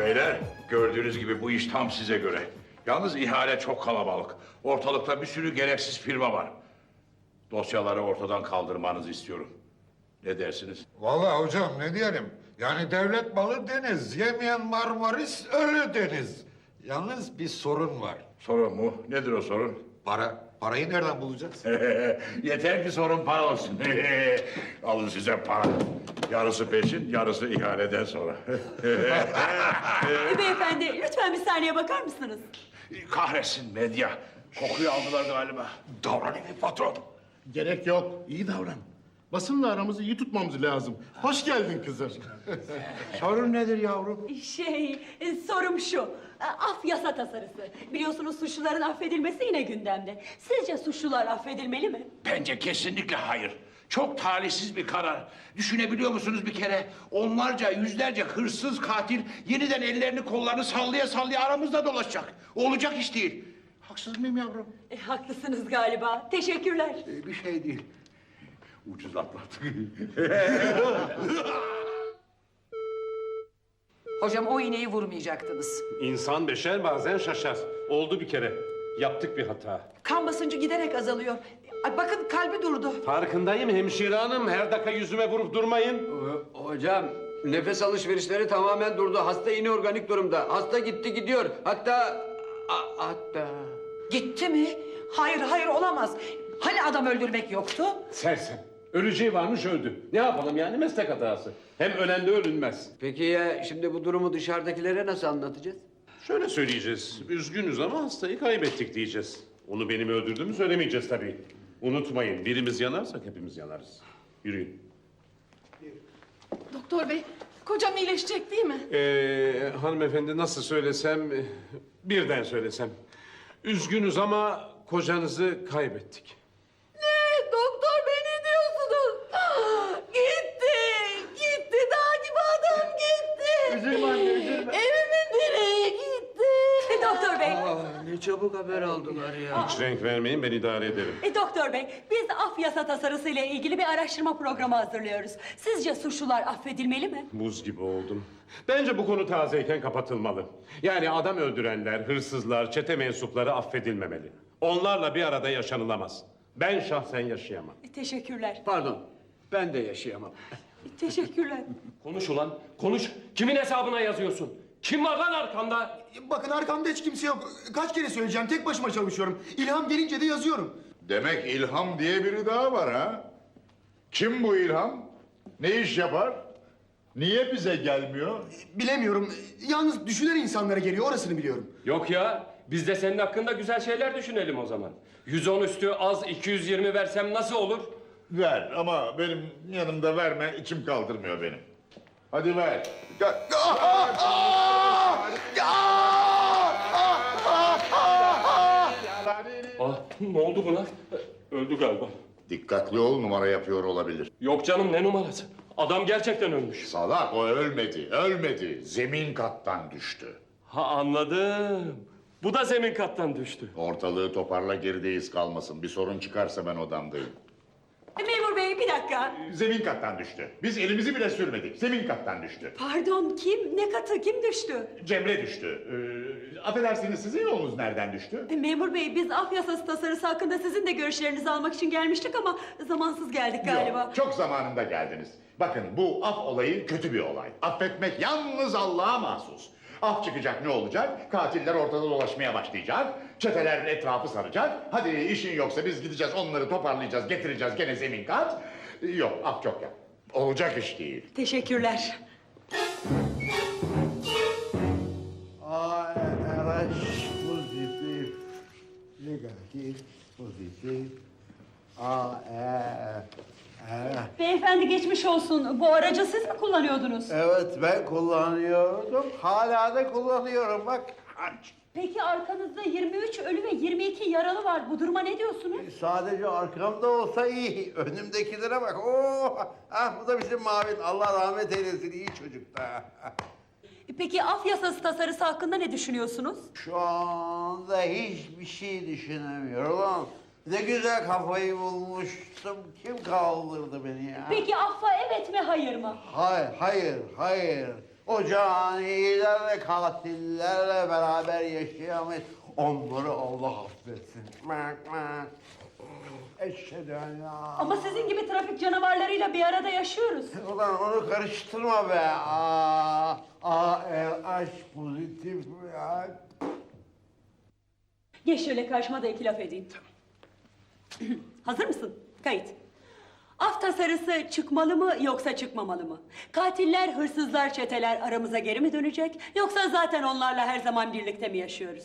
Beyler gördüğünüz gibi bu iş tam size göre. Yalnız ihale çok kalabalık. Ortalıkta bir sürü gereksiz firma var. Dosyaları ortadan kaldırmanızı istiyorum. Ne dersiniz? Vallahi hocam ne diyelim? Yani devlet malı deniz. Yemeyen Marmaris ölü deniz. Yalnız bir sorun var. Sorun mu? Nedir o sorun? Para. Parayı nereden bulacağız? Yeter ki sorun para olsun. Alın size para. Yarısı peşin, yarısı ihaleden sonra. Beyefendi lütfen bir saniye bakar mısınız? Kahretsin medya. Kokuyu aldılar galiba. Davranın patron. Gerek yok. İyi davran. Basınla aramızı iyi tutmamız lazım. Hoş geldin kızım. Sorun nedir yavrum? Şey, e, sorum şu. E, Af yasa tasarısı. Biliyorsunuz suçluların affedilmesi yine gündemde. Sizce suçlular affedilmeli mi? Bence kesinlikle hayır. Çok talihsiz bir karar. Düşünebiliyor musunuz bir kere? Onlarca, yüzlerce hırsız katil yeniden ellerini kollarını sallaya sallaya aramızda dolaşacak. Olacak iş değil. Haksız mıyım yavrum? E, haklısınız galiba. Teşekkürler. Ee, bir şey değil. Ucuz atlattık. Hocam o iğneyi vurmayacaktınız. İnsan beşer bazen şaşar. Oldu bir kere. Yaptık bir hata. Kan basıncı giderek azalıyor. Ay bakın kalbi durdu. Farkındayım hemşire hanım. Her dakika yüzüme vurup durmayın. Ee, Hocam nefes alışverişleri tamamen durdu. Hasta yine organik durumda. Hasta gitti gidiyor. Hatta a- hatta Gitti mi? Hayır hayır olamaz. Hani adam öldürmek yoktu? Sersem. Öleceği varmış öldü. Ne yapalım yani meslek hatası. Hem ölen de ölünmez. Peki ya şimdi bu durumu dışarıdakilere nasıl anlatacağız? Şöyle söyleyeceğiz. Üzgünüz ama hastayı kaybettik diyeceğiz. Onu benim öldürdüğümü söylemeyeceğiz tabii. Unutmayın birimiz yanarsak hepimiz yanarız. Yürüyün. Doktor bey, kocam iyileşecek değil mi? Ee, hanımefendi nasıl söylesem, birden söylesem. Üzgünüz ama kocanızı kaybettik. Ne çabuk haber aldılar ya. Hiç renk vermeyin ben idare ederim. e, doktor bey, biz af yasa tasarısı ile ilgili bir araştırma programı hazırlıyoruz. Sizce suçlular affedilmeli mi? Buz gibi oldum. Bence bu konu tazeyken kapatılmalı. Yani adam öldürenler, hırsızlar, çete mensupları affedilmemeli. Onlarla bir arada yaşanılamaz. Ben şahsen yaşayamam. E, teşekkürler. Pardon. Ben de yaşayamam. E, teşekkürler. Konuş ulan, konuş. Kimin hesabına yazıyorsun? Kim var lan arkanda? Bakın arkamda hiç kimse yok. Kaç kere söyleyeceğim, tek başıma çalışıyorum. İlham gelince de yazıyorum. Demek İlham diye biri daha var ha? Kim bu İlham? Ne iş yapar? Niye bize gelmiyor? Bilemiyorum, yalnız düşünen insanlara geliyor, orasını biliyorum. Yok ya, biz de senin hakkında güzel şeyler düşünelim o zaman. 110 üstü az 220 versem nasıl olur? Ver ama benim yanımda verme içim kaldırmıyor benim. Hadi ver. Gel. Ah, ne oldu buna? Öldü galiba. Dikkatli ol numara yapıyor olabilir. Yok canım ne numarası? Adam gerçekten ölmüş. Salak o ölmedi, ölmedi. Zemin kattan düştü. Ha anladım. Bu da zemin kattan düştü. Ortalığı toparla gerideyiz kalmasın. Bir sorun çıkarsa ben odamdayım. E, memur bey, bir dakika. Zemin kattan düştü. Biz elimizi bile sürmedik. Zemin kattan düştü. Pardon, kim? Ne katı? Kim düştü? Cemre düştü. Ee, affedersiniz sizin yolunuz nereden düştü? E, Memur bey, biz af yasası tasarısı hakkında sizin de görüşlerinizi almak için gelmiştik ama zamansız geldik galiba. Yok, çok zamanında geldiniz. Bakın bu af olayı kötü bir olay. Affetmek yalnız Allah'a mahsus. Af çıkacak ne olacak? Katiller ortada dolaşmaya başlayacak. Çeteler etrafı saracak. Hadi işin yoksa biz gideceğiz onları toparlayacağız, getireceğiz gene zemin kat. Yok af çok yap. Olacak iş değil. Teşekkürler. RH pozitif, negatif, pozitif, AR, Beyefendi geçmiş olsun. Bu aracı siz mi kullanıyordunuz? Evet ben kullanıyordum, hala da kullanıyorum bak. Aç. Peki arkanızda 23 ölü ve 22 yaralı var. Bu duruma ne diyorsunuz? Sadece arkamda olsa iyi, önümdekilere bak. Oo, ah bu da bizim Mavin, Allah rahmet eylesin, iyi çocuk da. E, Peki af yasası tasarısı hakkında ne düşünüyorsunuz? Şu anda hiçbir şey düşünemiyorum. Ne güzel kafayı bulmuştum, kim kaldırdı beni ya? Peki affa evet mi hayır mı? Hayır, hayır, hayır. Ocağın iyilerle katillerle beraber yaşayamayız. Onları Allah affetsin. Eşhedü en la- Ama sizin gibi trafik canavarlarıyla bir arada yaşıyoruz. Ulan onu karıştırma be. Aa, A, L, H pozitif ya. Geç şöyle karşıma da iki laf edeyim. Hazır mısın? Kayıt. Af tasarısı çıkmalı mı yoksa çıkmamalı mı? Katiller, hırsızlar, çeteler aramıza geri mi dönecek? Yoksa zaten onlarla her zaman birlikte mi yaşıyoruz?